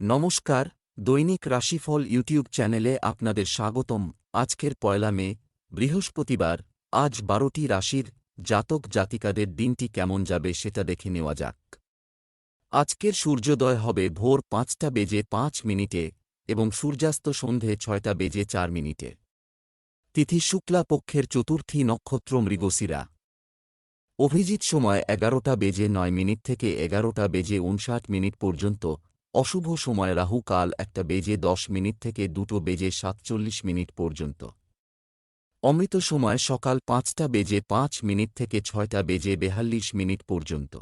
নমস্কার, দৈনিক রাশিফল ইউটিউব চ্যানেলে আপনাদের স্বাগতম। আজকের পয়লা মে, বৃহস্পতিবার, আজ বারোটি রাশির জাতক জাতিকাদের দিনটি কেমন যাবে সেটা দেখে নেওয়া যাক। আজকের সূর্যোদয় হবে ভোর পাঁচটা বেজে পাঁচ মিনিটে এবং সূর্যাস্ত সন্ধে ছয়টা বেজে চার মিনিটে। তিথি শুক্লা পক্ষের চতুর্থী নক্ষত্র মৃগশিরা। অভিজিৎ সময় এগারোটা বেজে নয় মিনিট থেকে এগারোটা বেজে উনষাট মিনিট পর্যন্ত অশুভ সময় রাহু কাল একটা বেজে দশ মিনিট থেকে দুটো বেজে সাতচল্লিশ মিনিট পর্যন্ত। অমৃত সময় সকাল পাঁচটা বেজে পাঁচ মিনিট থেকে ছয়টা বেজে বেহাল্লিশ মিনিট পর্যন্ত।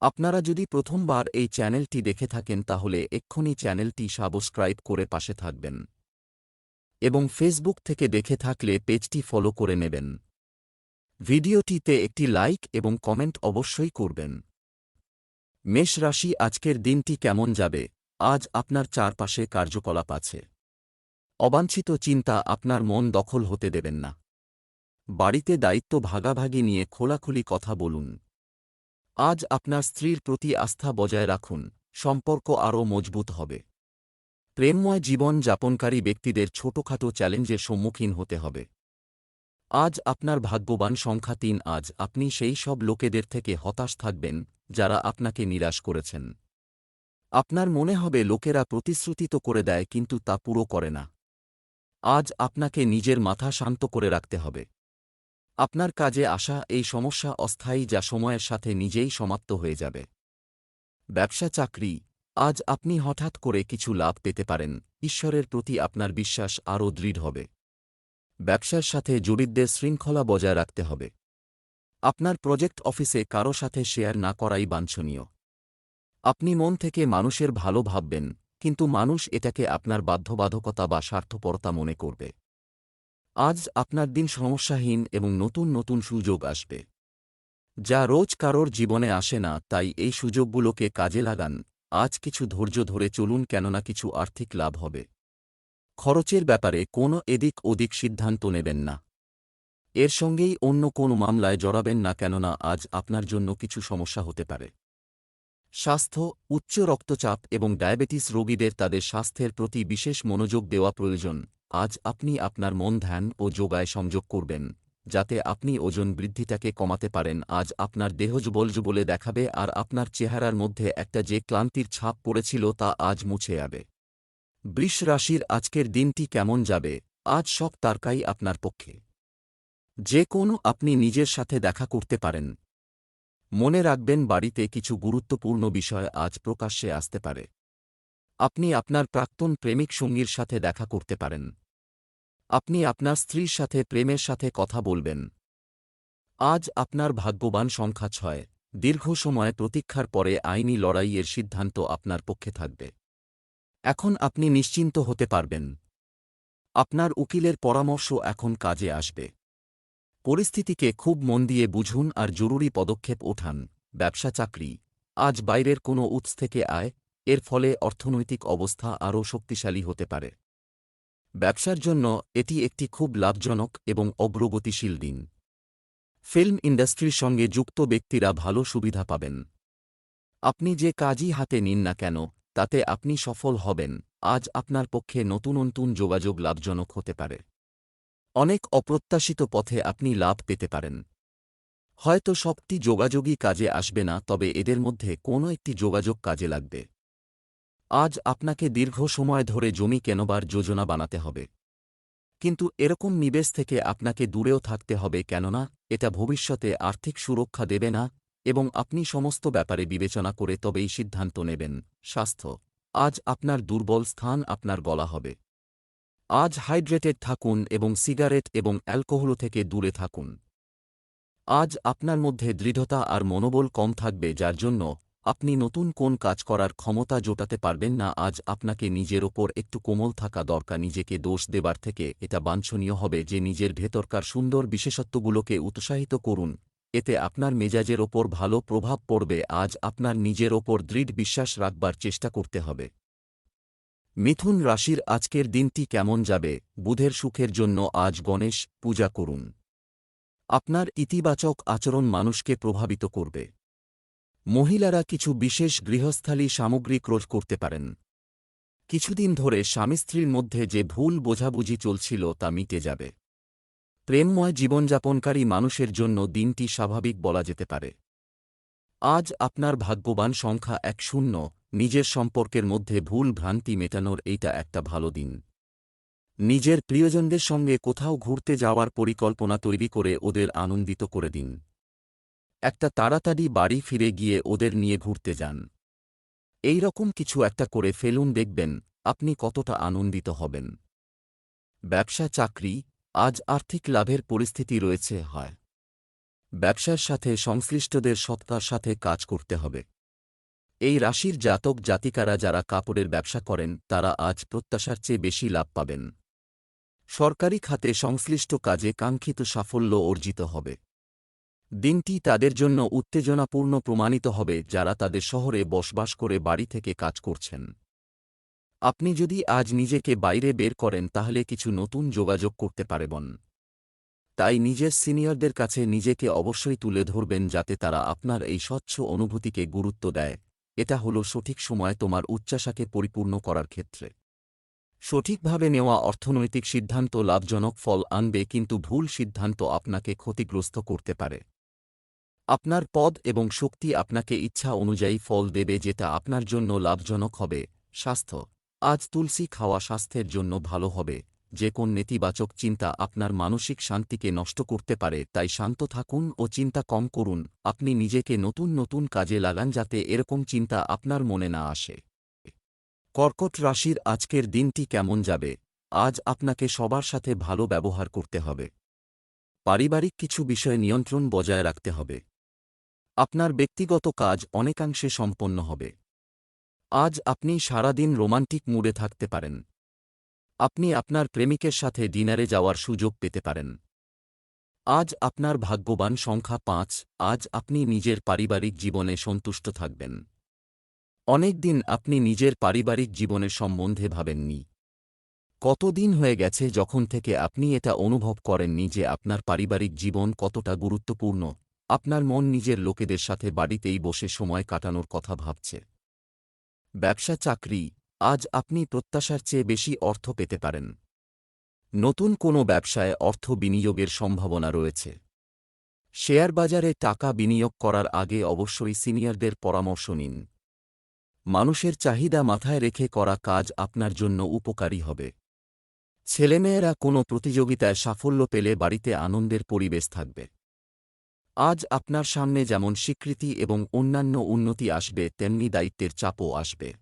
আপনারা যদি প্রথমবার এই চ্যানেলটি দেখে থাকেন তাহলে এক্ষুনি চ্যানেলটি সাবস্ক্রাইব করে পাশে থাকবেন। এবং ফেসবুক থেকে দেখে থাকলে পেজটি ফলো করে নেবেন। ভিডিওটিতে একটি লাইক এবং কমেন্ট অবশ্যই করবেন। মেষ রাশি আজকের দিনটি কেমন যাবে? আজ আপনার চারপাশে কার্যকলাপ আছে। অবাঞ্ছিত চিন্তা আপনার মন দখল হতে দেবেন না। বাড়িতে দায়িত্ব ভাগাভাগি নিয়ে খোলাখুলি কথা বলুন। আজ আপনার স্ত্রীর প্রতি আস্থা বজায় রাখুন, সম্পর্ক আরও মজবুত হবে। প্রেমময় জীবন যাপনকারী ব্যক্তিদের ছোটখাটো চ্যালেঞ্জের সম্মুখীন হতে হবে। আজ আপনার ভাগ্যবান সংখ্যা তিন, আজ আপনি সেই সব লোকেদের থেকে হতাশ থাকবেন যারা আপনাকে নিরাশ করেছেন। আপনার মনে হবে লোকেরা প্রতিশ্রুতি তো করে দেয় কিন্তু তা পুরো করে না। আজ আপনাকে নিজের মাথা শান্ত করে রাখতে হবে। আপনার কাজে আসা এই সমস্যা অস্থায়ী যা সময়ের সাথে নিজেই সমাপ্ত হয়ে যাবে। ব্যবসা চাকরি, আজ আপনি হঠাৎ করে কিছু লাভ পেতে পারেন, ঈশ্বরের প্রতি আপনার বিশ্বাস আরও দৃঢ় হবে। ব্যবসার সাথে জড়িতদের শৃঙ্খলা বজায় রাখতে হবে। আপনার প্রজেক্ট অফিসে কারও সাথে শেয়ার না করাই বাঞ্ছনীয়। আপনি মন থেকে মানুষের ভালো ভাববেন, কিন্তু মানুষ এটাকে আপনার বাধ্যবাধকতা বা স্বার্থপরতা মনে করবে। আজ আপনার দিন সমস্যাহীন এবং নতুন নতুন সুযোগ আসবে। যা রোজ কারোর জীবনে আসে না, তাই এই সুযোগগুলোকে কাজে লাগান। আজ কিছু ধৈর্য ধরে চলুন, কেননা কিছু আর্থিক লাভ হবে। খরচের ব্যাপারে কোনো এদিক ওদিক সিদ্ধান্ত নেবেন না। এর সঙ্গেই অন্য কোনো মামলায় জড়াবেন না কেননা আজ আপনার জন্য কিছু সমস্যা হতে পারে। স্বাস্থ্য, উচ্চ রক্তচাপ এবং ডায়াবেটিস রোগীদের তাদের স্বাস্থ্যের প্রতি বিশেষ মনোযোগ দেওয়া প্রয়োজন। আজ আপনি আপনার মন ধ্যান ও যোগায় সংযোগ করবেন, যাতে আপনি ওজন বৃদ্ধিটাকে কমাতে পারেন। আজ আপনার দেহ বলে দেখাবে আর আপনার চেহারার মধ্যে একটা যে ক্লান্তির ছাপ পড়েছিল তা আজ মুছে যাবে। বৃষ রাশির আজকের দিনটি কেমন যাবে? আজ সব তারকাই আপনার পক্ষে। যে কোনো আপনি নিজের সাথে দেখা করতে পারেন। মনে রাখবেন বাড়িতে কিছু গুরুত্বপূর্ণ বিষয় আজ প্রকাশ্যে আসতে পারে। আপনি আপনার প্রাক্তন প্রেমিক সঙ্গীর সাথে দেখা করতে পারেন। আপনি আপনার স্ত্রীর সাথে প্রেমের সাথে কথা বলবেন। আজ আপনার ভাগ্যবান সংখ্যা ছয়। দীর্ঘ সময় প্রতীক্ষার পরে আইনি লড়াইয়ের সিদ্ধান্ত আপনার পক্ষে থাকবে। এখন আপনি নিশ্চিন্ত হতে পারবেন। আপনার উকিলের পরামর্শ এখন কাজে আসবে। পরিস্থিতিকে খুব মন দিয়ে বুঝুন আর জরুরি পদক্ষেপ ওঠান। ব্যবসা চাকরি। আজ বাইরের কোনো উৎস থেকে আয়, এর ফলে অর্থনৈতিক অবস্থা আরও শক্তিশালী হতে পারে। ব্যবসার জন্য এটি একটি খুব লাভজনক এবং অগ্রগতিশীল দিন। ফিল্ম ইন্ডাস্ট্রির সঙ্গে যুক্ত ব্যক্তিরা ভালো সুবিধা পাবেন। আপনি যে কাজই হাতে নিন না কেন, তাতে আপনি সফল হবেন। আজ আপনার পক্ষে নতুন নতুন যোগাযোগ লাভজনক হতে পারে। অনেক অপ্রত্যাশিত পথে আপনি লাভ পেতে পারেন। হয়তো সবটি যোগাযোগই কাজে আসবে না, তবে এদের মধ্যে কোনো একটি যোগাযোগ কাজে লাগবে। আজ আপনাকে দীর্ঘ সময় ধরে জমি কেনবার যোজনা বানাতে হবে। কিন্তু এরকম নিবেশ থেকে আপনাকে দূরেও থাকতে হবে কেননা, এটা ভবিষ্যতে আর্থিক সুরক্ষা দেবে না এবং আপনি সমস্ত ব্যাপারে বিবেচনা করে তবেই সিদ্ধান্ত নেবেন। স্বাস্থ্য। আজ আপনার দুর্বল স্থান আপনার গলা হবে। আজ হাইড্রেটেড থাকুন এবং সিগারেট এবং অ্যালকোহল থেকে দূরে থাকুন। আজ আপনার মধ্যে দৃঢ়তা আর মনোবল কম থাকবে, যার জন্য আপনি নতুন কোন কাজ করার ক্ষমতা জোটাতে পারবেন না। আজ আপনাকে নিজের ওপর একটু কোমল থাকা দরকার, নিজেকে দোষ দেবার থেকে এটা বাঞ্ছনীয় হবে যে নিজের ভেতরকার সুন্দর বিশেষত্বগুলোকে উৎসাহিত করুন। এতে আপনার মেজাজের ওপর ভালো প্রভাব পড়বে। আজ আপনার নিজের ওপর দৃঢ় বিশ্বাস রাখবার চেষ্টা করতে হবে। মিথুন রাশির আজকের দিনটি কেমন যাবে? বুধের সুখের জন্য আজ গণেশ পূজা করুন। আপনার ইতিবাচক আচরণ মানুষকে প্রভাবিত করবে। মহিলারা কিছু বিশেষ গৃহস্থালী সামগ্রী ক্রয় করতে পারেন। কিছুদিন ধরে স্বামী স্ত্রীর মধ্যে যে ভুল বোঝাবুঝি চলছিল তা মিটে যাবে। প্রেমময় জীবনযাপনকারী মানুষের জন্য দিনটি স্বাভাবিক বলা যেতে পারে। আজ আপনার ভাগ্যবান সংখ্যা এক শূন্য নিজের সম্পর্কের মধ্যে ভুল ভ্রান্তি মেটানোর এইটা একটা ভালো দিন। নিজের প্রিয়জনদের সঙ্গে কোথাও ঘুরতে যাওয়ার পরিকল্পনা তৈরি করে ওদের আনন্দিত করে দিন। একটা তাড়াতাড়ি বাড়ি ফিরে গিয়ে ওদের নিয়ে ঘুরতে যান। এই রকম কিছু একটা করে ফেলুন দেখবেন আপনি কতটা আনন্দিত হবেন। ব্যবসা চাকরি, আজ আর্থিক লাভের পরিস্থিতি রয়েছে, হয়। ব্যবসার সাথে সংশ্লিষ্টদের সত্তার সাথে কাজ করতে হবে। এই রাশির জাতক জাতিকারা যারা কাপড়ের ব্যবসা করেন, তারা আজ প্রত্যাশার চেয়ে বেশি লাভ পাবেন। সরকারি খাতে সংশ্লিষ্ট কাজে কাঙ্ক্ষিত সাফল্য অর্জিত হবে। দিনটি তাদের জন্য উত্তেজনাপূর্ণ প্রমাণিত হবে যারা তাদের শহরে বসবাস করে বাড়ি থেকে কাজ করছেন। আপনি যদি আজ নিজেকে বাইরে বের করেন, তাহলে কিছু নতুন যোগাযোগ করতে পারবেন। তাই নিজের সিনিয়রদের কাছে নিজেকে অবশ্যই তুলে ধরবেন যাতে তারা আপনার এই স্বচ্ছ অনুভূতিকে গুরুত্ব দেয়। এটা হল সঠিক সময় তোমার উচ্চাশাকে পরিপূর্ণ করার ক্ষেত্রে। সঠিকভাবে নেওয়া অর্থনৈতিক সিদ্ধান্ত লাভজনক ফল আনবে কিন্তু ভুল সিদ্ধান্ত আপনাকে ক্ষতিগ্রস্ত করতে পারে। আপনার পদ এবং শক্তি আপনাকে ইচ্ছা অনুযায়ী ফল দেবে যেটা আপনার জন্য লাভজনক হবে, স্বাস্থ্য। আজ তুলসী খাওয়া স্বাস্থ্যের জন্য ভালো হবে। যে কোন নেতিবাচক চিন্তা আপনার মানসিক শান্তিকে নষ্ট করতে পারে, তাই শান্ত থাকুন ও চিন্তা কম করুন। আপনি নিজেকে নতুন নতুন কাজে লাগান যাতে এরকম চিন্তা আপনার মনে না আসে। কর্কট রাশির আজকের দিনটি কেমন যাবে? আজ আপনাকে সবার সাথে ভালো ব্যবহার করতে হবে। পারিবারিক কিছু বিষয়ে নিয়ন্ত্রণ বজায় রাখতে হবে। আপনার ব্যক্তিগত কাজ অনেকাংশে সম্পন্ন হবে। আজ আপনি সারাদিন রোমান্টিক মুডে থাকতে পারেন। আপনি আপনার প্রেমিকের সাথে ডিনারে যাওয়ার সুযোগ পেতে পারেন। আজ আপনার ভাগ্যবান সংখ্যা পাঁচ, আজ আপনি নিজের পারিবারিক জীবনে সন্তুষ্ট থাকবেন। অনেক দিন আপনি নিজের পারিবারিক জীবনের সম্বন্ধে ভাবেননি। কতদিন হয়ে গেছে যখন থেকে আপনি এটা অনুভব করেননি যে আপনার পারিবারিক জীবন কতটা গুরুত্বপূর্ণ, আপনার মন নিজের লোকেদের সাথে বাড়িতেই বসে সময় কাটানোর কথা ভাবছে। ব্যবসা, চাকরি আজ আপনি প্রত্যাশার চেয়ে বেশি অর্থ পেতে পারেন। নতুন কোনো ব্যবসায় অর্থ বিনিয়োগের সম্ভাবনা রয়েছে। শেয়ার বাজারে টাকা বিনিয়োগ করার আগে অবশ্যই সিনিয়রদের পরামর্শ নিন। মানুষের চাহিদা মাথায় রেখে করা কাজ আপনার জন্য উপকারী হবে। ছেলেমেয়েরা কোনো প্রতিযোগিতায় সাফল্য পেলে বাড়িতে আনন্দের পরিবেশ থাকবে। আজ আপনার সামনে যেমন স্বীকৃতি এবং অন্যান্য উন্নতি আসবে, তেমনি দায়িত্বের চাপও আসবে।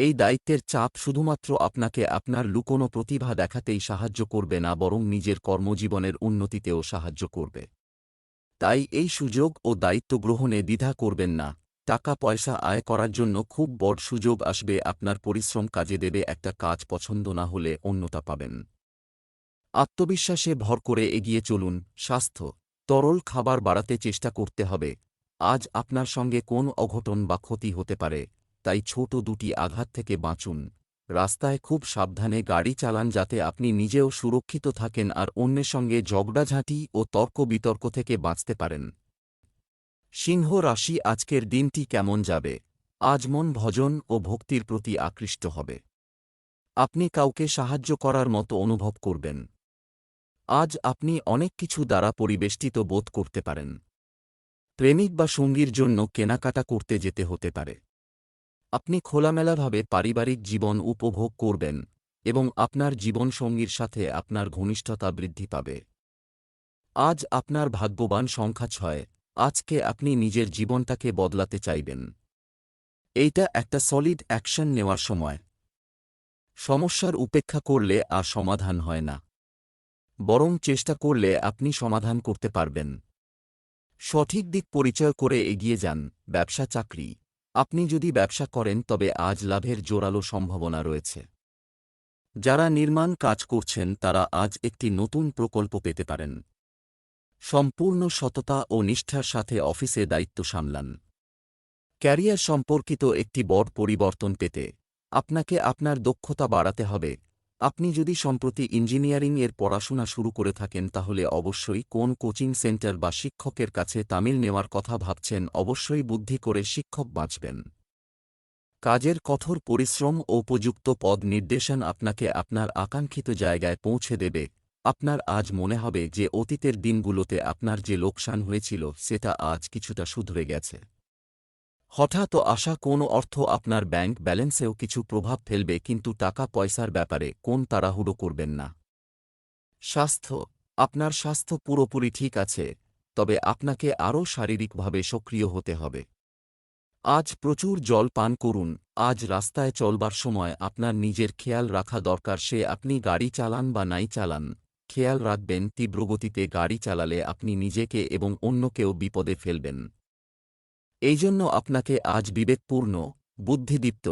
এই দায়িত্বের চাপ শুধুমাত্র আপনাকে আপনার লুকোনো প্রতিভা দেখাতেই সাহায্য করবে না, বরং নিজের কর্মজীবনের উন্নতিতেও সাহায্য করবে। তাই এই সুযোগ ও দায়িত্ব গ্রহণে দ্বিধা করবেন না। টাকা পয়সা আয় করার জন্য খুব বড় সুযোগ আসবে, আপনার পরিশ্রম কাজে দেবে, একটা কাজ পছন্দ না হলে অন্যতা পাবেন। আত্মবিশ্বাসে ভর করে এগিয়ে চলুন। স্বাস্থ্য, তরল খাবার বাড়াতে চেষ্টা করতে হবে। আজ আপনার সঙ্গে কোন অঘটন বা ক্ষতি হতে পারে? তাই ছোট দুটি আঘাত থেকে বাঁচুন। রাস্তায় খুব সাবধানে গাড়ি চালান যাতে আপনি নিজেও সুরক্ষিত থাকেন আর অন্যের সঙ্গে ঝগড়াঝাঁটি ও তর্ক বিতর্ক থেকে বাঁচতে পারেন। সিংহ রাশি, আজকের দিনটি কেমন যাবে? আজ মন ভজন ও ভক্তির প্রতি আকৃষ্ট হবে। আপনি কাউকে সাহায্য করার মতো অনুভব করবেন। আজ আপনি অনেক কিছু দ্বারা পরিবেষ্টিত বোধ করতে পারেন। প্রেমিক বা সঙ্গীর জন্য কেনাকাটা করতে যেতে হতে পারে। আপনি খোলামেলাভাবে পারিবারিক জীবন উপভোগ করবেন এবং আপনার জীবনসঙ্গীর সাথে আপনার ঘনিষ্ঠতা বৃদ্ধি পাবে। আজ আপনার ভাগ্যবান সংখ্যা ছয়, আজকে আপনি নিজের জীবনটাকে বদলাতে চাইবেন। এইটা একটা সলিড অ্যাকশন নেওয়ার সময়। সমস্যার উপেক্ষা করলে আর সমাধান হয় না। বরং চেষ্টা করলে আপনি সমাধান করতে পারবেন। সঠিক দিক পরিচয় করে এগিয়ে যান, ব্যবসা, চাকরি। আপনি যদি ব্যবসা করেন, তবে আজ লাভের জোরালো সম্ভাবনা রয়েছে। যারা নির্মাণ কাজ করছেন, তারা আজ একটি নতুন প্রকল্প পেতে পারেন। সম্পূর্ণ সততা ও নিষ্ঠার সাথে অফিসে দায়িত্ব সামলান। ক্যারিয়ার সম্পর্কিত একটি বড় পরিবর্তন পেতে আপনাকে আপনার দক্ষতা বাড়াতে হবে। আপনি যদি সম্প্রতি ইঞ্জিনিয়ারিং এর পড়াশোনা শুরু করে থাকেন, তাহলে অবশ্যই কোন কোচিং সেন্টার বা শিক্ষকের কাছে তামিল নেওয়ার কথা ভাবছেন, অবশ্যই বুদ্ধি করে শিক্ষক বাঁচবেন। কাজের কঠোর পরিশ্রম ও উপযুক্ত পদ নির্দেশন আপনাকে আপনার আকাঙ্ক্ষিত জায়গায় পৌঁছে দেবে। আপনার আজ মনে হবে যে অতীতের দিনগুলোতে আপনার যে লোকসান হয়েছিল, সেটা আজ কিছুটা শুধরে গেছে। হঠাৎ আসা কোনো অর্থ আপনার ব্যাংক ব্যালেন্সেও কিছু প্রভাব ফেলবে কিন্তু টাকা পয়সার ব্যাপারে কোন তাড়াহুড়ো করবেন না। স্বাস্থ্য, আপনার স্বাস্থ্য পুরোপুরি ঠিক আছে, তবে আপনাকে আরও শারীরিকভাবে সক্রিয় হতে হবে। আজ প্রচুর জল পান করুন, আজ রাস্তায় চলবার সময় আপনার নিজের খেয়াল রাখা দরকার সে আপনি গাড়ি চালান বা নাই চালান, খেয়াল রাখবেন তীব্রগতিতে গাড়ি চালালে আপনি নিজেকে এবং অন্যকেও বিপদে ফেলবেন। এই জন্য আপনাকে আজ বিবেকপূর্ণ, বুদ্ধিদীপ্ত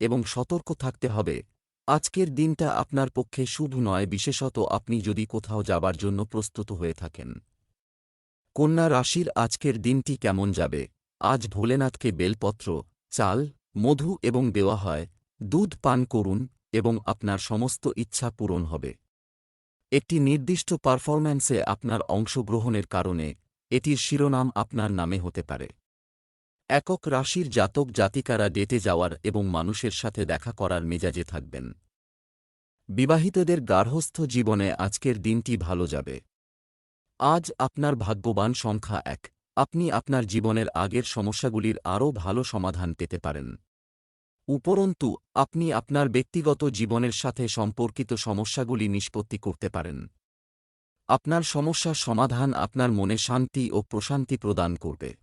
এবং সতর্ক থাকতে হবে। আজকের দিনটা আপনার পক্ষে শুভ নয়, বিশেষত আপনি যদি কোথাও যাবার জন্য প্রস্তুত হয়ে থাকেন। কন্যা রাশির আজকের দিনটি কেমন যাবে? আজ ভোলেনাথকে বেলপত্র, চাল, মধু এবং দেওয়া হয়, দুধ পান করুন এবং আপনার সমস্ত ইচ্ছা পূরণ হবে। একটি নির্দিষ্ট পারফরম্যান্সে আপনার অংশগ্রহণের কারণে এটির শিরোনাম আপনার নামে হতে পারে। একক রাশির জাতক জাতিকারা ডেটে যাওয়ার এবং মানুষের সাথে দেখা করার মেজাজে থাকবেন। বিবাহিতদের গার্হস্থ্য জীবনে আজকের দিনটি ভালো যাবে। আজ আপনার ভাগ্যবান সংখ্যা এক। আপনি আপনার জীবনের আগের সমস্যাগুলির আরও ভালো সমাধান পেতে পারেন। উপরন্তু, আপনি আপনার ব্যক্তিগত জীবনের সাথে সম্পর্কিত সমস্যাগুলি নিষ্পত্তি করতে পারেন। আপনার সমস্যার সমাধান আপনার মনে শান্তি ও প্রশান্তি প্রদান করবে।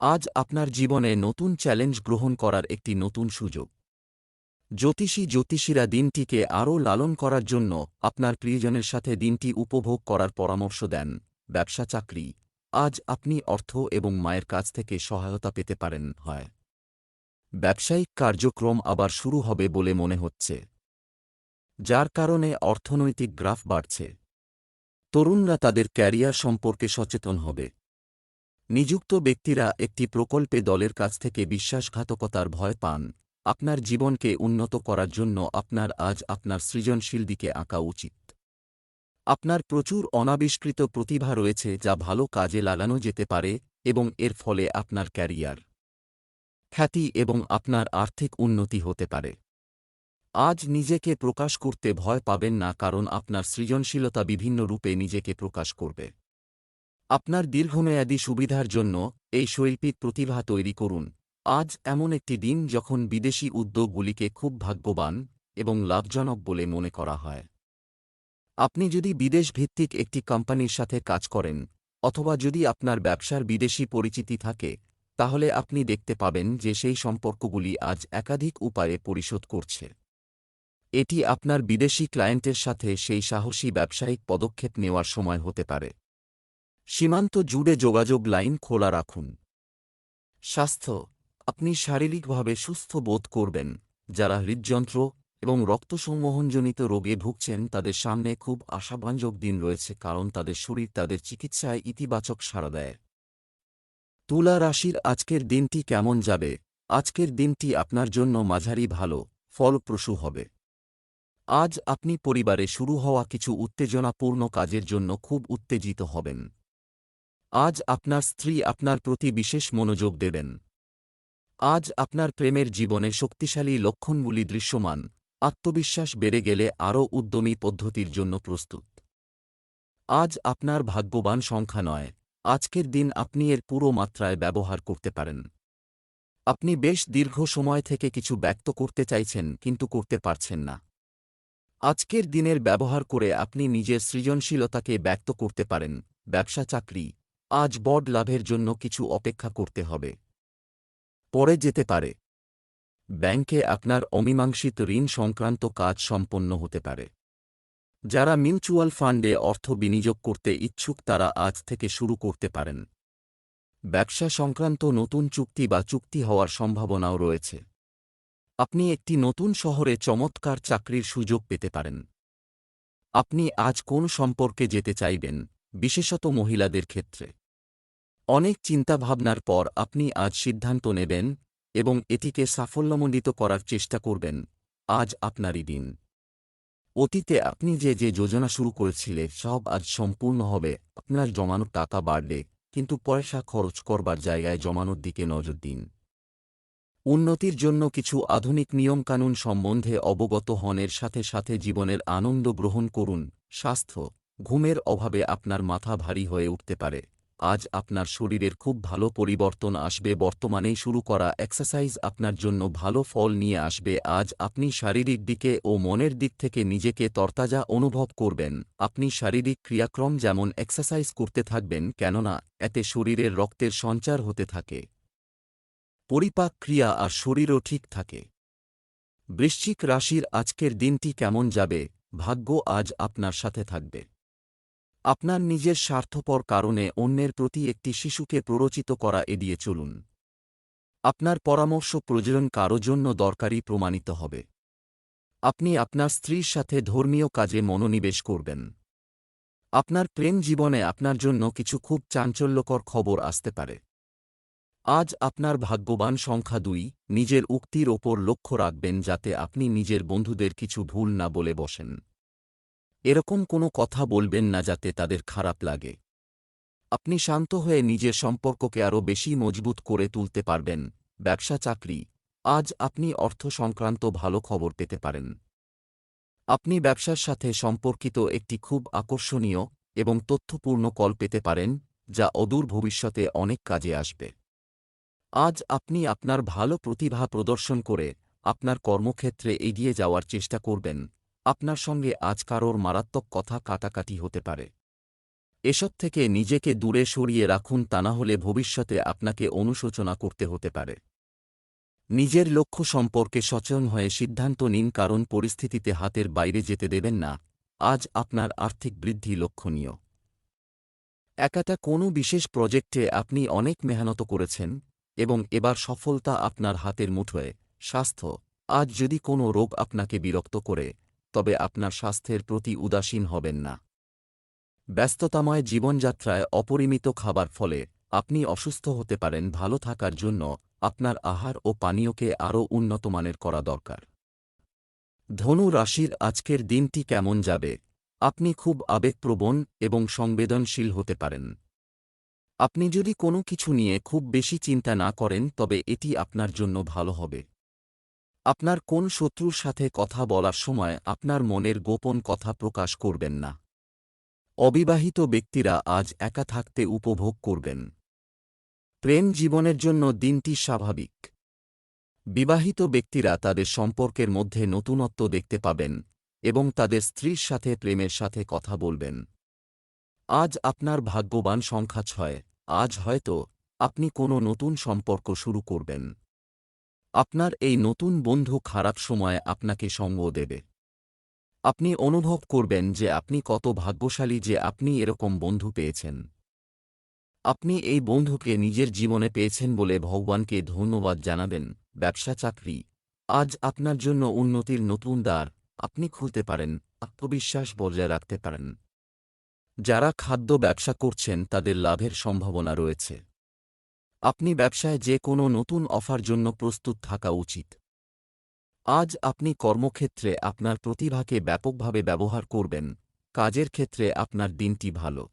আজ আপনার জীবনে নতুন চ্যালেঞ্জ গ্রহণ করার একটি নতুন সুযোগ। জ্যোতিষী জ্যোতিষীরা দিনটিকে আরও লালন করার জন্য আপনার প্রিয়জনের সাথে দিনটি উপভোগ করার পরামর্শ দেন। ব্যবসা চাকরি। আজ আপনি অর্থ এবং মায়ের কাছ থেকে সহায়তা পেতে পারেন, হয়। ব্যবসায়িক কার্যক্রম আবার শুরু হবে বলে মনে হচ্ছে। যার কারণে অর্থনৈতিক গ্রাফ বাড়ছে। তরুণরা তাদের ক্যারিয়ার সম্পর্কে সচেতন হবে। নিযুক্ত ব্যক্তিরা একটি প্রকল্পে দলের কাছ থেকে বিশ্বাসঘাতকতার ভয় পান। আপনার জীবনকে উন্নত করার জন্য আপনার আজ আপনার সৃজনশীল দিকে আঁকা উচিত। আপনার প্রচুর অনাবিষ্কৃত প্রতিভা রয়েছে যা ভালো কাজে লাগানো যেতে পারে এবং এর ফলে আপনার ক্যারিয়ার খ্যাতি এবং আপনার আর্থিক উন্নতি হতে পারে। আজ নিজেকে প্রকাশ করতে ভয় পাবেন না কারণ আপনার সৃজনশীলতা বিভিন্ন রূপে নিজেকে প্রকাশ করবে। আপনার দীর্ঘমেয়াদী সুবিধার জন্য এই শৈল্পিক প্রতিভা তৈরি করুন। আজ এমন একটি দিন যখন বিদেশি উদ্যোগগুলিকে খুব ভাগ্যবান এবং লাভজনক বলে মনে করা হয়। আপনি যদি বিদেশ ভিত্তিক একটি কোম্পানির সাথে কাজ করেন, অথবা যদি আপনার ব্যবসার বিদেশি পরিচিতি থাকে, তাহলে আপনি দেখতে পাবেন যে সেই সম্পর্কগুলি আজ একাধিক উপায়ে পরিশোধ করছে। এটি আপনার বিদেশি ক্লায়েন্টের সাথে সেই সাহসী ব্যবসায়িক পদক্ষেপ নেওয়ার সময় হতে পারে। সীমান্ত জুড়ে যোগাযোগ লাইন খোলা রাখুন। স্বাস্থ্য, আপনি শারীরিকভাবে সুস্থ বোধ করবেন। যারা হৃদযন্ত্র এবং রক্ত রক্তসংবহনজনিত রোগে ভুগছেন, তাদের সামনে খুব আশাবাঞ্জক দিন রয়েছে কারণ তাদের শরীর তাদের চিকিৎসায় ইতিবাচক সাড়া দেয়। তুলা রাশির আজকের দিনটি কেমন যাবে? আজকের দিনটি আপনার জন্য মাঝারি ভালো, ফলপ্রসূ হবে। আজ আপনি পরিবারে শুরু হওয়া কিছু উত্তেজনাপূর্ণ কাজের জন্য খুব উত্তেজিত হবেন। আজ আপনার স্ত্রী আপনার প্রতি বিশেষ মনোযোগ দেবেন। আজ আপনার প্রেমের জীবনে শক্তিশালী লক্ষণগুলি দৃশ্যমান, আত্মবিশ্বাস বেড়ে গেলে আরও উদ্যমী পদ্ধতির জন্য প্রস্তুত। আজ আপনার ভাগ্যবান সংখ্যা নয়, আজকের দিন আপনি এর পুরো মাত্রায় ব্যবহার করতে পারেন। আপনি বেশ দীর্ঘ সময় থেকে কিছু ব্যক্ত করতে চাইছেন কিন্তু করতে পারছেন না। আজকের দিনের ব্যবহার করে আপনি নিজের সৃজনশীলতাকে ব্যক্ত করতে পারেন, ব্যবসা চাকরি আজ বড লাভের জন্য কিছু অপেক্ষা করতে হবে। পরে যেতে পারে। ব্যাংকে আপনার অমীমাংসিত ঋণ সংক্রান্ত কাজ সম্পন্ন হতে পারে। যারা মিউচুয়াল ফান্ডে অর্থ বিনিয়োগ করতে ইচ্ছুক তারা আজ থেকে শুরু করতে পারেন। ব্যবসা সংক্রান্ত নতুন চুক্তি বা চুক্তি হওয়ার সম্ভাবনাও রয়েছে। আপনি একটি নতুন শহরে চমৎকার চাকরির সুযোগ পেতে পারেন। আপনি আজ কোন সম্পর্কে যেতে চাইবেন? বিশেষত মহিলাদের ক্ষেত্রে। অনেক চিন্তাভাবনার পর আপনি আজ সিদ্ধান্ত নেবেন এবং এটিকে সাফল্যমণ্ডিত করার চেষ্টা করবেন। আজ আপনারই দিন। অতীতে আপনি যে যে যোজনা শুরু করেছিলেন সব আজ সম্পূর্ণ হবে। আপনার জমানো টাকা বাড়লে, কিন্তু পয়সা খরচ করবার জায়গায় জমানোর দিকে নজর দিন। উন্নতির জন্য কিছু আধুনিক নিয়মকানুন সম্বন্ধে অবগত হনের সাথে সাথে জীবনের আনন্দ গ্রহণ করুন। স্বাস্থ্য ঘুমের অভাবে আপনার মাথা ভারী হয়ে উঠতে পারে। আজ আপনার শরীরের খুব ভালো পরিবর্তন আসবে। বর্তমানেই শুরু করা এক্সারসাইজ আপনার জন্য ভালো ফল নিয়ে আসবে। আজ আপনি শারীরিক দিকে ও মনের দিক থেকে নিজেকে তরতাজা অনুভব করবেন। আপনি শারীরিক ক্রিয়াক্রম যেমন এক্সারসাইজ করতে থাকবেন, কেননা এতে শরীরের রক্তের সঞ্চার হতে থাকে। পরিপাক ক্রিয়া আর শরীরও ঠিক থাকে। বৃশ্চিক রাশির আজকের দিনটি কেমন যাবে? ভাগ্য আজ আপনার সাথে থাকবে। আপনার নিজের স্বার্থপর কারণে অন্যের প্রতি একটি শিশুকে প্ররোচিত করা এড়িয়ে চলুন। আপনার পরামর্শ প্রয়োজন কারও জন্য দরকারি প্রমাণিত হবে। আপনি আপনার স্ত্রীর সাথে ধর্মীয় কাজে মনোনিবেশ করবেন। আপনার প্রেম জীবনে আপনার জন্য কিছু খুব চাঞ্চল্যকর খবর আসতে পারে। আজ আপনার ভাগ্যবান সংখ্যা দুই, নিজের উক্তির ওপর লক্ষ্য রাখবেন যাতে আপনি নিজের বন্ধুদের কিছু ভুল না বলে বসেন। এরকম কোনো কথা বলবেন না যাতে তাদের খারাপ লাগে। আপনি শান্ত হয়ে নিজের সম্পর্ককে আরও বেশি মজবুত করে তুলতে পারবেন। ব্যবসা, চাকরি, আজ আপনি অর্থ সংক্রান্ত ভালো খবর পেতে পারেন। আপনি ব্যবসার সাথে সম্পর্কিত একটি খুব আকর্ষণীয় এবং তথ্যপূর্ণ কল পেতে পারেন, যা অদূর ভবিষ্যতে অনেক কাজে আসবে। আজ আপনি আপনার ভালো প্রতিভা প্রদর্শন করে আপনার কর্মক্ষেত্রে এগিয়ে যাওয়ার চেষ্টা করবেন। আপনার সঙ্গে আজ কারোর মারাত্মক কথা কাটাকাটি হতে পারে। এসব থেকে নিজেকে দূরে সরিয়ে রাখুন তা না হলে ভবিষ্যতে আপনাকে অনুশোচনা করতে হতে পারে। নিজের লক্ষ্য সম্পর্কে সচেতন হয়ে সিদ্ধান্ত নিন কারণ পরিস্থিতিতে হাতের বাইরে যেতে দেবেন না। আজ আপনার আর্থিক বৃদ্ধি লক্ষণীয়। একাটা কোনো বিশেষ প্রজেক্টে আপনি অনেক মেহনত করেছেন এবং এবার সফলতা আপনার হাতের মুঠোয়। স্বাস্থ্য, আজ যদি কোনো রোগ আপনাকে বিরক্ত করে তবে আপনার স্বাস্থ্যের প্রতি উদাসীন হবেন না। ব্যস্ততাময় জীবনযাত্রায় অপরিমিত খাবার ফলে আপনি অসুস্থ হতে পারেন, ভালো থাকার জন্য আপনার আহার ও পানীয়কে আরও উন্নতমানের করা দরকার। ধনু রাশির আজকের দিনটি কেমন যাবে? আপনি খুব আবেগপ্রবণ এবং সংবেদনশীল হতে পারেন। আপনি যদি কোনো কিছু নিয়ে খুব বেশি চিন্তা না করেন, তবে এটি আপনার জন্য ভালো হবে। আপনার কোন শত্রুর সাথে কথা বলার সময় আপনার মনের গোপন কথা প্রকাশ করবেন না। অবিবাহিত ব্যক্তিরা আজ একা থাকতে উপভোগ করবেন। প্রেম জীবনের জন্য দিনটি স্বাভাবিক। বিবাহিত ব্যক্তিরা তাদের সম্পর্কের মধ্যে নতুনত্ব দেখতে পাবেন এবং তাদের স্ত্রীর সাথে প্রেমের সাথে কথা বলবেন। আজ আপনার ভাগ্যবান সংখ্যা ছয়, আজ হয়তো আপনি কোনো নতুন সম্পর্ক শুরু করবেন। আপনার এই নতুন বন্ধু খারাপ সময়ে আপনাকে সঙ্গ দেবে। আপনি অনুভব করবেন যে আপনি কত ভাগ্যশালী যে আপনি এরকম বন্ধু পেয়েছেন। আপনি এই বন্ধুকে নিজের জীবনে পেয়েছেন বলে ভগবানকে ধন্যবাদ জানাবেন। ব্যবসা চাকরি। আজ আপনার জন্য উন্নতির নতুন দ্বার। আপনি খুলতে পারেন, আত্মবিশ্বাস বজায় রাখতে পারেন। যারা খাদ্য ব্যবসা করছেন, তাদের লাভের সম্ভাবনা রয়েছে। আপনি ব্যবসায় যে কোনো নতুন অফার জন্য প্রস্তুত থাকা উচিত। আজ আপনি কর্মক্ষেত্রে আপনার প্রতিভাকে ব্যাপকভাবে ব্যবহার করবেন, কাজের ক্ষেত্রে আপনার দিনটি ভালো।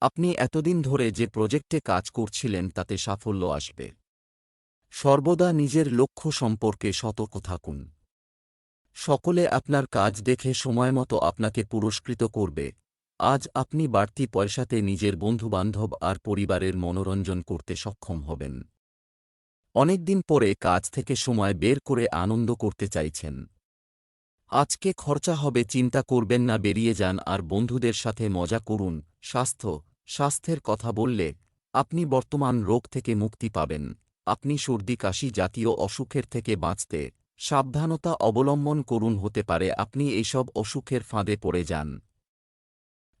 আপনি এতদিন ধরে যে প্রজেক্টে কাজ করছিলেন তাতে সাফল্য আসবে। সর্বদা নিজের লক্ষ্য সম্পর্কে সতর্ক থাকুন। সকলে আপনার কাজ দেখে সময়মতো আপনাকে পুরস্কৃত করবে আজ আপনি বাড়তি পয়সাতে নিজের বন্ধুবান্ধব আর পরিবারের মনোরঞ্জন করতে সক্ষম হবেন। অনেকদিন পরে কাজ থেকে সময় বের করে আনন্দ করতে চাইছেন। আজকে খরচা হবে, চিন্তা করবেন না, বেরিয়ে যান আর বন্ধুদের সাথে মজা করুন, স্বাস্থ্য, স্বাস্থ্যের কথা বললে আপনি বর্তমান রোগ থেকে মুক্তি পাবেন। আপনি সর্দি, কাশি জাতীয় অসুখের থেকে বাঁচতে সাবধানতা অবলম্বন করুন, হতে পারে আপনি এইসব অসুখের ফাঁদে পড়ে যান।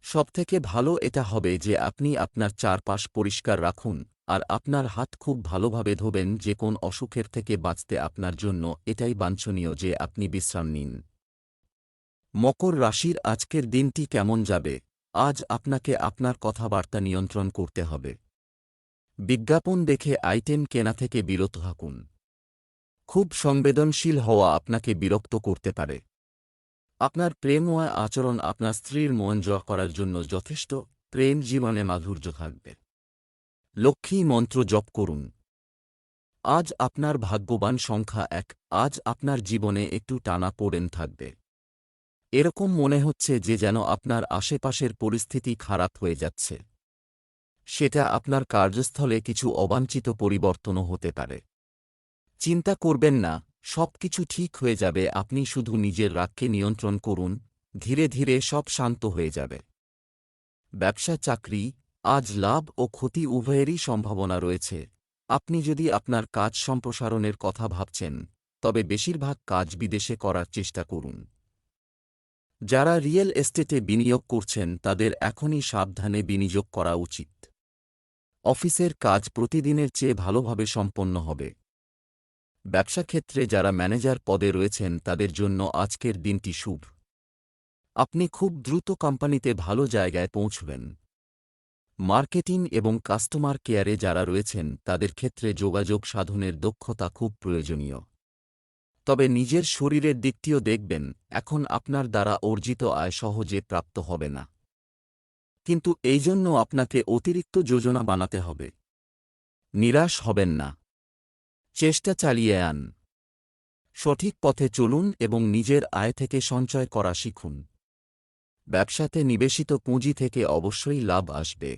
সবথেকে ভালো এটা হবে যে আপনি আপনার চারপাশ পরিষ্কার রাখুন, আর আপনার হাত খুব ভালোভাবে ধোবেন যে কোন অসুখের থেকে বাঁচতে আপনার জন্য এটাই বাঞ্ছনীয় যে আপনি বিশ্রাম নিন। মকর রাশির আজকের দিনটি কেমন যাবে? আজ আপনাকে আপনার কথাবার্তা নিয়ন্ত্রণ করতে হবে। বিজ্ঞাপন দেখে আইটেম কেনা থেকে বিরত থাকুন। খুব সংবেদনশীল হওয়া আপনাকে বিরক্ত করতে পারে। আপনার প্রেমময় আচরণ আপনার স্ত্রীর মন জয় করার জন্য যথেষ্ট। প্রেম জীবনে মাধুর্য থাকবে। লক্ষ্মী মন্ত্র জপ করুন। আজ আপনার ভাগ্যবান সংখ্যা এক। আজ আপনার জীবনে একটু টানা পড়েন থাকবে। এরকম মনে হচ্ছে যে যেন আপনার আশেপাশের পরিস্থিতি খারাপ হয়ে যাচ্ছে। সেটা আপনার কার্যস্থলে কিছু অবাঞ্ছিত পরিবর্তনও হতে পারে। চিন্তা করবেন না। সব কিছু ঠিক হয়ে যাবে, আপনি শুধু নিজের রাগকে নিয়ন্ত্রণ করুন, ধীরে ধীরে সব শান্ত হয়ে যাবে। ব্যবসা, চাকরি, আজ লাভ ও ক্ষতি উভয়েরই সম্ভাবনা রয়েছে। আপনি যদি আপনার কাজ সম্প্রসারণের কথা ভাবছেন, তবে বেশিরভাগ কাজ বিদেশে করার চেষ্টা করুন। যারা রিয়েল এস্টেটে বিনিয়োগ করছেন, তাদের এখনই সাবধানে বিনিয়োগ করা উচিত। অফিসের কাজ প্রতিদিনের চেয়ে ভালোভাবে সম্পন্ন হবে। ব্যবসা ক্ষেত্রে যারা ম্যানেজার পদে রয়েছেন, তাদের জন্য আজকের দিনটি শুভ। আপনি খুব দ্রুত কোম্পানিতে ভালো জায়গায় পৌঁছবেন। মার্কেটিং এবং কাস্টমার কেয়ারে যারা রয়েছেন, তাদের ক্ষেত্রে যোগাযোগ সাধনের দক্ষতা খুব প্রয়োজনীয়। তবে নিজের শরীরের দিকটিও দেখবেন, এখন আপনার দ্বারা অর্জিত আয় সহজে প্রাপ্ত হবে না। কিন্তু এই জন্য আপনাকে অতিরিক্ত যোজনা বানাতে হবে। নিরাশ হবেন না। চেষ্টা চালিয়ে আন। সঠিক পথে চলুন এবং নিজের আয় থেকে সঞ্চয় করা শিখুন। ব্যবসাতে নিবেশিত পুঁজি থেকে অবশ্যই লাভ আসবে।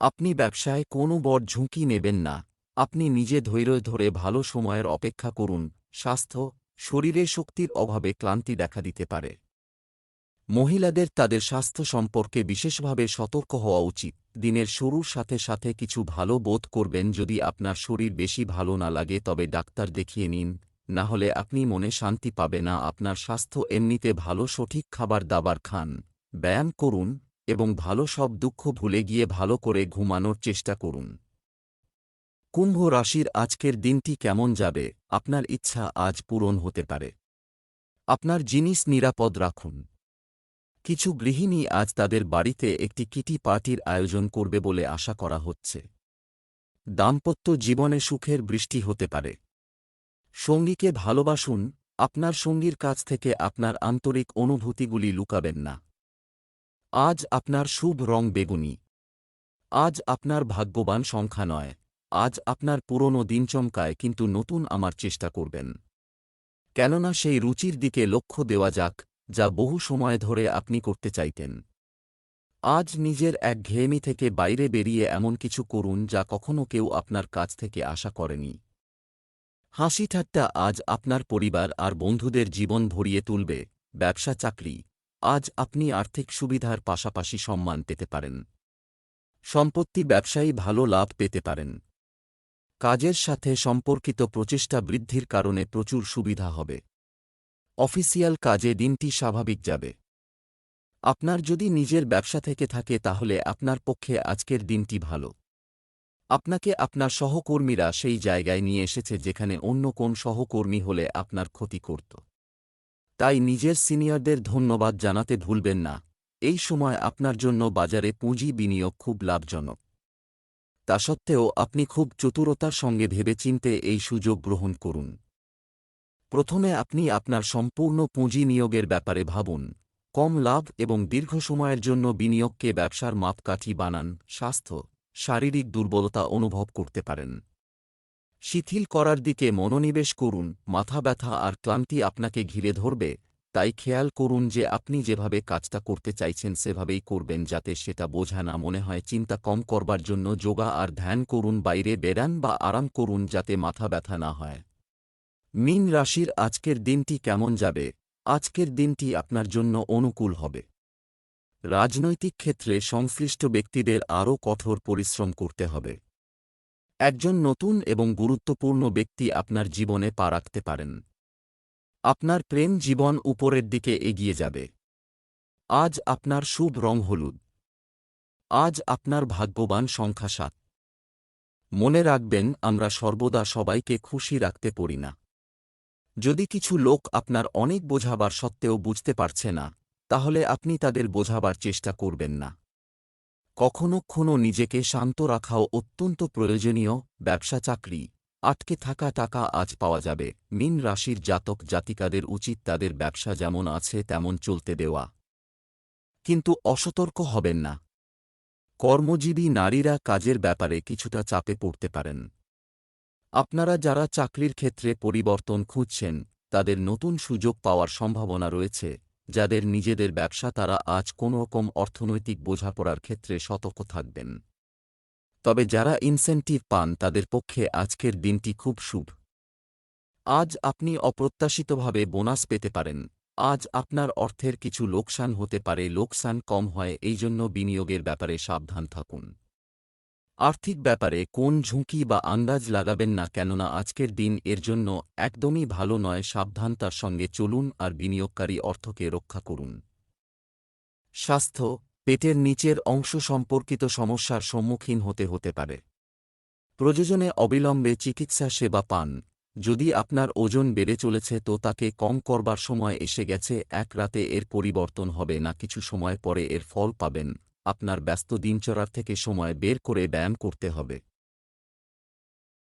আপনি ব্যবসায় কোনো বড় ঝুঁকি নেবেন না। আপনি নিজে ধৈর্য ধরে ভালো সময়ের অপেক্ষা করুন। স্বাস্থ্য, শরীরে শক্তির অভাবে ক্লান্তি দেখা দিতে পারে। মহিলাদের তাদের স্বাস্থ্য সম্পর্কে বিশেষভাবে সতর্ক হওয়া উচিত। দিনের শুরুর সাথে সাথে কিছু ভালো বোধ করবেন যদি আপনার শরীর বেশি ভালো না লাগে তবে ডাক্তার দেখিয়ে নিন, না হলে আপনি মনে শান্তি পাবে না, আপনার স্বাস্থ্য এমনিতে ভালো, সঠিক খাবার দাবার খান, ব্যায়াম করুন, এবং ভালো সব দুঃখ ভুলে গিয়ে ভালো করে ঘুমানোর চেষ্টা করুন। কুম্ভ রাশির আজকের দিনটি কেমন যাবে? আপনার ইচ্ছা আজ পূরণ হতে পারে। আপনার জিনিস নিরাপদ রাখুন। কিছু গৃহিণী আজ তাদের বাড়িতে একটি কিটি পার্টির আয়োজন করবে বলে আশা করা হচ্ছে। দাম্পত্য জীবনে সুখের বৃষ্টি হতে পারে। সঙ্গীকে ভালোবাসুন, আপনার সঙ্গীর কাছ থেকে আপনার আন্তরিক অনুভূতিগুলি লুকাবেন না। আজ আপনার শুভ রং বেগুনি। আজ আপনার ভাগ্যবান সংখ্যা নয়। আজ আপনার পুরনো দিন চমকায় কিন্তু নতুন আমার চেষ্টা করবেন। কেননা সেই রুচির দিকে লক্ষ্য দেওয়া যাক যা বহু সময় ধরে আপনি করতে চাইতেন। আজ নিজের এক ঘেয়েমি থেকে বাইরে বেরিয়ে এমন কিছু করুন যা কখনো কেউ আপনার কাছ থেকে আশা করেনি। হাসি ঠাট্টা আজ আপনার পরিবার আর বন্ধুদের জীবন ভরিয়ে তুলবে, ব্যবসা, চাকরি। আজ আপনি আর্থিক সুবিধার পাশাপাশি সম্মান পেতে পারেন। সম্পত্তি ব্যবসায়ী ভালো লাভ পেতে পারেন। কাজের সাথে সম্পর্কিত প্রচেষ্টা বৃদ্ধির কারণে প্রচুর সুবিধা হবে। অফিসিয়াল কাজে দিনটি স্বাভাবিক যাবে। আপনার যদি নিজের ব্যবসা থেকে থাকে তাহলে আপনার পক্ষে আজকের দিনটি ভালো। আপনাকে আপনার সহকর্মীরা সেই জায়গায় নিয়ে এসেছে যেখানে অন্য কোন সহকর্মী হলে আপনার ক্ষতি করত। তাই নিজের সিনিয়রদের ধন্যবাদ জানাতে ভুলবেন না। এই সময় আপনার জন্য বাজারে পুঁজি বিনিয়োগ খুব লাভজনক। তা সত্ত্বেও আপনি খুব চতুরতার সঙ্গে ভেবেচিন্তে এই সুযোগ গ্রহণ করুন। প্রথমে আপনি আপনার সম্পূর্ণ পুঁজি নিয়োগের ব্যাপারে ভাবুন। কম লাভ এবং দীর্ঘ সময়ের জন্য বিনিয়োগকে ব্যবসার মাপকাঠি বানান, স্বাস্থ্য, শারীরিক দুর্বলতা অনুভব করতে পারেন। শিথিল করার দিকে মনোনিবেশ করুন, মাথা ব্যথা আর ক্লান্তি আপনাকে ঘিরে ধরবে, তাই খেয়াল করুন যে আপনি যেভাবে কাজটা করতে চাইছেন সেভাবেই করবেন যাতে সেটা বোঝা না মনে হয় চিন্তা কম করবার জন্য যোগা আর ধ্যান করুন, বাইরে বেড়ান বা আরাম করুন যাতে মাথা ব্যথা না হয়। মিন রাশির আজকের দিনটি কেমন যাবে? আজকের দিনটি আপনার জন্য অনুকূল হবে। রাজনৈতিক ক্ষেত্রে সংশ্লিষ্ট ব্যক্তিদের আরও কঠোর পরিশ্রম করতে হবে। একজন নতুন এবং গুরুত্বপূর্ণ ব্যক্তি আপনার জীবনে পা রাখতে পারেন। আপনার প্রেম জীবন উপরের দিকে এগিয়ে যাবে। আজ আপনার শুভ রং হলুদ। আজ আপনার ভাগ্যবান সংখ্যা সাত। মনে রাখবেন, আমরা সর্বদা সবাইকে খুশি রাখতে পারি না। যদি কিছু লোক আপনার অনেক বোঝাবার সত্ত্বেও বুঝতে পারছে না, তাহলে আপনি তাদের বোঝাবার চেষ্টা করবেন না। কখনো কখনো নিজেকে শান্ত রাখাও অত্যন্ত প্রয়োজনীয়, ব্যবসা চাকরি, আটকে থাকা টাকা আজ পাওয়া যাবে, মিন রাশির জাতক জাতিকাদের উচিত তাদের ব্যবসা যেমন আছে তেমন চলতে দেওয়া। কিন্তু অসতর্ক হবেন না। কর্মজীবী নারীরা কাজের ব্যাপারে কিছুটা চাপে পড়তে পারেন। আপনারা যারা চাকরির ক্ষেত্রে পরিবর্তন খুঁজছেন, তাদের নতুন সুযোগ পাওয়ার সম্ভাবনা রয়েছে, যাদের নিজেদের ব্যবসা তারা আজ কোনো রকম অর্থনৈতিক বোঝাপড়ার ক্ষেত্রে সতর্ক থাকবেন। তবে যারা ইনসেন্টিভ পান, তাদের পক্ষে আজকের দিনটি খুব শুভ। আজ আপনি অপ্রত্যাশিতভাবে বোনাস পেতে পারেন। আজ আপনার অর্থের কিছু লোকসান হতে পারে, লোকসান কম হয় এই জন্য বিনিয়োগের ব্যাপারে সাবধান থাকুন। আর্থিক ব্যাপারে কোন ঝুঁকি বা আন্দাজ লাগাবেন না কেননা আজকের দিন এর জন্য একদমই ভালো নয় সাবধানতার সঙ্গে চলুন আর বিনিয়োগকারী অর্থকে রক্ষা করুন। স্বাস্থ্য, পেটের নিচের অংশ সম্পর্কিত সমস্যার সম্মুখীন হতে হতে পারে। প্রয়োজনে অবিলম্বে চিকিৎসা সেবা পান। যদি আপনার ওজন বেড়ে চলেছে তো তাকে কম করবার সময় এসে গেছে, এক রাতে এর পরিবর্তন হবে না, কিছু সময় পরে এর ফল পাবেন। আপনার ব্যস্ত দিনচরার থেকে সময় বের করে ব্যায়াম করতে হবে।